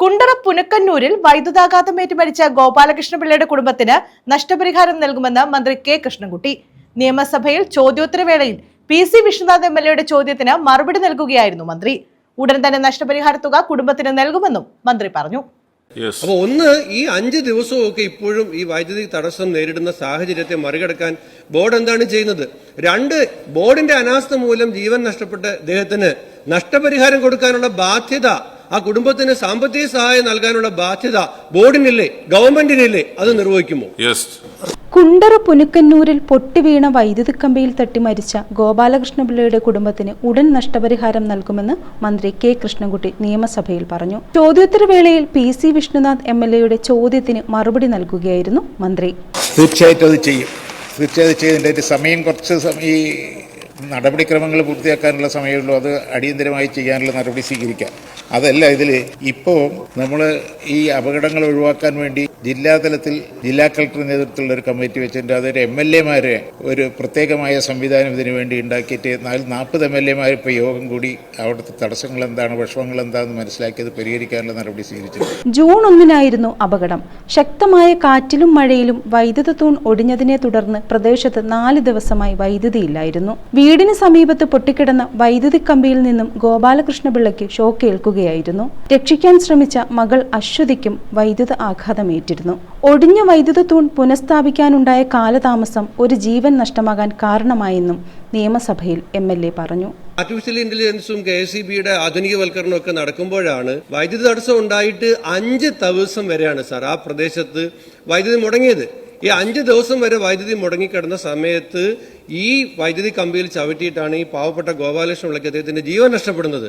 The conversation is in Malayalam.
കുണ്ടറ പുനക്കന്നൂരിൽ വൈദ്യുതാഘാതമേറ്റ് മരിച്ച ഗോപാലകൃഷ്ണപിള്ളയുടെ കുടുംബത്തിന് നഷ്ടപരിഹാരം നൽകുമെന്ന് മന്ത്രി കെ കൃഷ്ണൻകുട്ടി. നിയമസഭയിൽ ചോദ്യോത്തരവേളയിൽ P C Vishnunath M L എയുടെ ചോദ്യത്തിന് മറുപടി നൽകുകയായിരുന്നു മന്ത്രി. ഉടൻ തന്നെ നഷ്ടപരിഹാര തുക കുടുംബത്തിന് നൽകുമെന്നും മന്ത്രി പറഞ്ഞു. യെസ് അപ്പൊ ഒന്ന് ഈ അഞ്ച് ദിവസമൊക്കെ ഇപ്പോഴും ഈ വൈദ്യുതി തടസ്സം നേരിടുന്ന സാഹചര്യത്തെ മറികടക്കാൻ ബോർഡ് എന്താണ് ചെയ്യുന്നത്? രണ്ട് ബോർഡിന്റെ അനാസ്ഥ മൂലം ജീവൻ നഷ്ടപ്പെട്ട അദ്ദേഹത്തിന് നഷ്ടപരിഹാരം കൊടുക്കാനുള്ള ബാധ്യത ആ കുടുംബത്തിന് സാമ്പത്തിക സഹായം നൽകാനുള്ള ബാധ്യത ബോർഡിനില്ലേ ഗവൺമെന്റിനില്ലേ അത് നിർവഹിക്കുമോ? യെസ് കുണ്ടറ പുനുക്കന്നൂരിൽ പൊട്ടിവീണ വൈദ്യുതി കമ്പിയിൽ തട്ടി മരിച്ച ഗോപാലകൃഷ്ണപിള്ളയുടെ കുടുംബത്തിന് ഉടൻ നഷ്ടപരിഹാരം നൽകുമെന്ന് മന്ത്രി കെ കൃഷ്ണൻകുട്ടി നിയമസഭയിൽ പറഞ്ഞു. ചോദ്യോത്തരവേളയിൽ P C Vishnunath M L എയുടെ ചോദ്യത്തിന് മറുപടി നൽകുകയായിരുന്നു മന്ത്രി. തീർച്ചയായിട്ടും അത് ചെയ്യും. തീർച്ചയായിട്ടും സമയം കുറച്ച് ഈ നടപടിക്രമങ്ങൾ പൂർത്തിയാക്കാനുള്ള സമയമുള്ളൂ. അത് അടിയന്തരമായി ചെയ്യാനുള്ള നടപടി സ്വീകരിക്കാം. അതല്ല ഇതിൽ ഇപ്പോൾ നമ്മൾ ഈ അപകടങ്ങൾ ഒഴിവാക്കാൻ വേണ്ടി ജില്ലാതലത്തിൽ ജില്ലാ കളക്ടർ നേതൃത്വത്തിലുള്ള ഒരു കമ്മിറ്റി വെച്ചിട്ടുണ്ട്. അതൊരു എം എൽ എമാരെ ഒരു പ്രത്യേകമായ സംവിധാനം ഇതിനു വേണ്ടി ഉണ്ടാക്കിയിട്ട് നാല് നാൽപ്പത് എം എൽ എമാർ ഇപ്പോൾ യോഗം കൂടി അവിടുത്തെ തടസ്സങ്ങൾ എന്താണ് വിഷമങ്ങൾ എന്താണെന്ന് മനസ്സിലാക്കിയത് പരിഹരിക്കാനുള്ള നടപടി സ്വീകരിച്ചിട്ടുണ്ട്. ജൂൺ ഒന്നിനായിരുന്നു അപകടം. ശക്തമായ കാറ്റിലും മഴയിലും വൈദ്യുത തൂൺ ഒടിഞ്ഞതിനെ തുടർന്ന് പ്രദേശത്ത് നാല് ദിവസമായി വൈദ്യുതിയില്ലായിരുന്നു വീടിന് സമീപത്ത് പൊട്ടിക്കിടന്ന വൈദ്യുതി കമ്പിയിൽ നിന്നും ഗോപാലകൃഷ്ണപിള്ളയ്ക്ക് ഷോക്ക് ഏൽക്കുകയായിരുന്നു രക്ഷിക്കാൻ ശ്രമിച്ച മകൾ അശ്വതിക്കും വൈദ്യുത ആഘാതമേറ്റിരുന്നു. ഒടിഞ്ഞ വൈദ്യുത തൂൺ പുനഃസ്ഥാപിക്കാനുണ്ടായ കാലതാമസം ഒരു ജീവൻ നഷ്ടമാകാൻ കാരണമായെന്നും നിയമസഭയിൽ എം എൽ എ പറഞ്ഞു. ആർട്ടിഫിഷ്യൽ ഇന്റലിജൻസും കെ എസ് സി ബിയുടെ ആധുനികവൽക്കരണവും ഒക്കെ നടക്കുമ്പോഴാണ് വൈദ്യുതി തടസ്സം ഉണ്ടായിട്ട് അഞ്ച് ദിവസം വരെയാണ് സാർ ആ പ്രദേശത്ത് വൈദ്യുതി മുടങ്ങിയത്. ഈ അഞ്ച് ദിവസം വരെ വൈദ്യുതി മുടങ്ങിക്കിടന്ന സമയത്ത് ഈ വൈദ്യുതി കമ്പിയിൽ ചവിട്ടിയിട്ടാണ് ഈ പാവപ്പെട്ട ഗോപാലകൃഷ്ണ വിളക്ക് അദ്ദേഹത്തിന്റെ ജീവൻ നഷ്ടപ്പെടുന്നത്.